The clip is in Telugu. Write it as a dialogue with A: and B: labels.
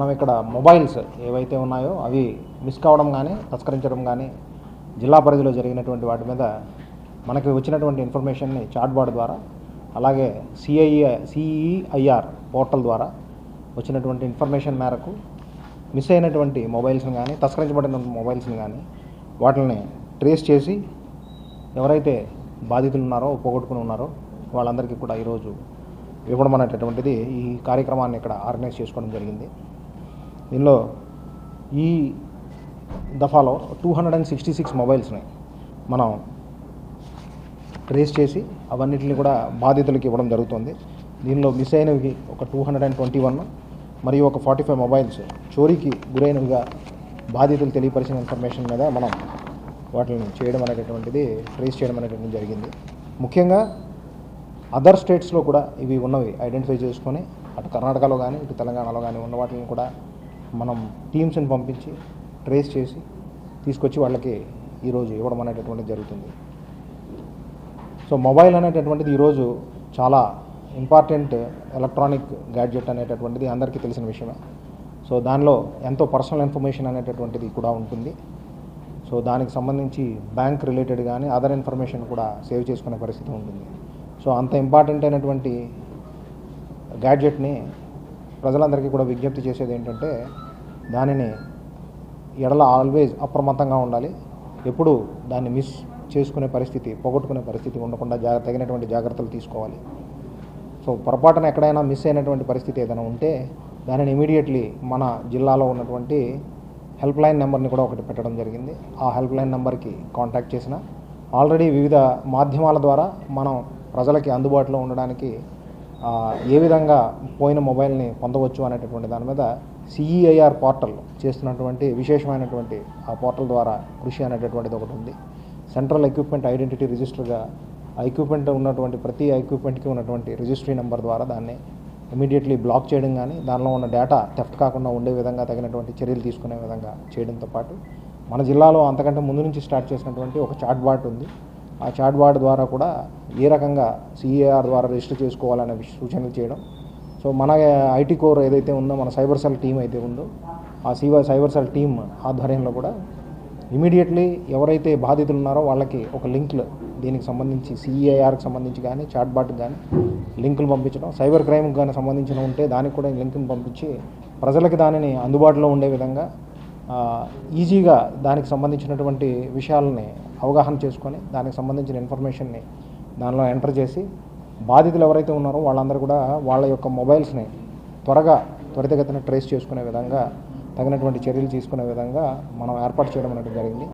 A: మనం ఇక్కడ మొబైల్స్ ఏవైతే ఉన్నాయో అవి మిస్ కావడం కానీ తస్కరించడం కానీ జిల్లా పరిధిలో జరిగినటువంటి వాటి మీద మనకి వచ్చినటువంటి ఇన్ఫర్మేషన్ని చాట్బాట్ ద్వారా అలాగే సిఐఏ సిఈఐఆర్ పోర్టల్ ద్వారా వచ్చినటువంటి ఇన్ఫర్మేషన్ మేరకు మిస్ అయినటువంటి మొబైల్స్ని కానీ తస్కరించబడిన మొబైల్స్ని కానీ వాటిని ట్రేస్ చేసి ఎవరైతే బాధితులు ఉన్నారో పోగొట్టుకుని ఉన్నారో వాళ్ళందరికీ కూడా ఈరోజు ఇవ్వడం అనేటటువంటిది ఈ కార్యక్రమాన్ని ఇక్కడ ఆర్గనైజ్ చేసుకోవడం జరిగింది. దీనిలో ఈ దఫాలో two hundred and sixty six మొబైల్స్ని మనం ట్రేస్ చేసి అవన్నిటిని కూడా బాధితులకి ఇవ్వడం జరుగుతుంది. దీనిలో మిస్ అయినవి ఒక two hundred and twenty one మరియు ఒక ఫార్టీ ఫైవ్ మొబైల్స్ చోరీకి గురైనవిగా బాధితులు తెలియపరిచిన ఇన్ఫర్మేషన్ మీద మనం వాటిని చేయడం అనేటటువంటిది ట్రేస్ చేయడం అనేటువంటిది జరిగింది. ముఖ్యంగా అదర్ స్టేట్స్లో కూడా ఇవి ఉన్నవి. ఐడెంటిఫై చేసుకొని అటు కర్ణాటకలో కానీ ఇటు తెలంగాణలో కానీ ఉన్న వాటిని కూడా మనం టీమ్స్ని పంపించి ట్రేస్ చేసి తీసుకొచ్చి వాళ్ళకి ఈరోజు ఇవ్వడం అనేటటువంటిది జరుగుతుంది. సో మొబైల్ అనేటటువంటిది ఈరోజు చాలా ఇంపార్టెంట్ ఎలక్ట్రానిక్ గ్యాడ్జెట్ అనేటటువంటిది అందరికీ తెలిసిన విషయమే. సో దానిలో ఎంతో పర్సనల్ ఇన్ఫర్మేషన్ అనేటటువంటిది కూడా ఉంటుంది. సో దానికి సంబంధించి బ్యాంక్ రిలేటెడ్ కానీ అదర్ ఇన్ఫర్మేషన్ కూడా సేవ్ చేసుకునే పరిస్థితి ఉంటుంది. సో అంత ఇంపార్టెంట్ అయినటువంటి గ్యాడ్జెట్ని ప్రజలందరికీ కూడా విజ్ఞప్తి చేసేది ఏంటంటే దానిని ఎడల ఆల్వేజ్ అప్రమత్తంగా ఉండాలి. ఎప్పుడు దాన్ని మిస్ చేసుకునే పరిస్థితి పోగొట్టుకునే పరిస్థితి ఉండకుండా జాగ్ర తగినటువంటి జాగ్రత్తలు తీసుకోవాలి. సో పొరపాటున ఎక్కడైనా మిస్ అయినటువంటి పరిస్థితి ఏదైనా ఉంటే దానిని ఇమీడియట్లీ మన జిల్లాలో ఉన్నటువంటి హెల్ప్ లైన్ నెంబర్ని కూడా ఒకటి పెట్టడం జరిగింది. ఆ హెల్ప్ లైన్ నెంబర్కి కాంటాక్ట్ చేసిన. ఆల్రెడీ వివిధ మాధ్యమాల ద్వారా మనం ప్రజలకి అందుబాటులో ఉండడానికి ఏ విధంగా పోయిన మొబైల్ని పొందవచ్చు అనేటటువంటి దాని మీద సిఈఐఆర్ పోర్టల్ చేస్తున్నటువంటి విశేషమైనటువంటి ఆ పోర్టల్ ద్వారా కృషి అనేటటువంటిది ఒకటి ఉంది. సెంట్రల్ ఎక్విప్మెంట్ ఐడెంటిటీ రిజిస్టర్గా ఆ ఎక్విప్మెంట్ ఉన్నటువంటి ప్రతి ఎక్విప్మెంట్కి ఉన్నటువంటి రిజిస్ట్రీ నెంబర్ ద్వారా దాన్ని ఇమీడియట్లీ బ్లాక్ చేయడం కానీ దానిలో ఉన్న డేటా థెఫ్ట్ కాకుండా ఉండే విధంగా తగినటువంటి చర్యలు తీసుకునే విధంగా చేయడంతో పాటు మన జిల్లాలో అంతకంటే ముందు నుంచి స్టార్ట్ చేసినటువంటి ఒక చాట్ బాట్ ఉంది. ఆ చాట్బాట్ ద్వారా కూడా ఏ రకంగా సిఏఆర్ ద్వారా రిజిస్టర్ చేసుకోవాలనే సూచనలు చేయడం. సో మన ఐటీ కోర్ ఏదైతే ఉందో మన సైబర్ సెల్ టీం అయితే ఉందో ఆ సీవా సైబర్ సెల్ టీం ఆధ్వర్యంలో కూడా ఇమీడియట్లీ ఎవరైతే బాధితులు ఉన్నారో వాళ్ళకి ఒక లింక్లు దీనికి సంబంధించి సిఈఐఆర్కి సంబంధించి కానీ చాట్బాట్కి కానీ లింకులు పంపించడం సైబర్ క్రైమ్కి కానీ సంబంధించిన ఉంటే దానికి కూడా లింకులు పంపించి ప్రజలకి దానిని అందుబాటులో ఉండే విధంగా ఈజీగా దానికి సంబంధించినటువంటి విషయాలని అవగాహన చేసుకొని దానికి సంబంధించిన ఇన్ఫర్మేషన్ని దానిలో ఎంటర్ చేసి బాధితులు ఎవరైతే ఉన్నారో వాళ్ళందరూ కూడా వాళ్ళ యొక్క మొబైల్స్ని త్వరగా త్వరితగతిన ట్రేస్ చేసుకునే విధంగా తగినటువంటి చర్యలు తీసుకునే విధంగా మనం ఏర్పాటు చేయడం అనేది జరిగింది.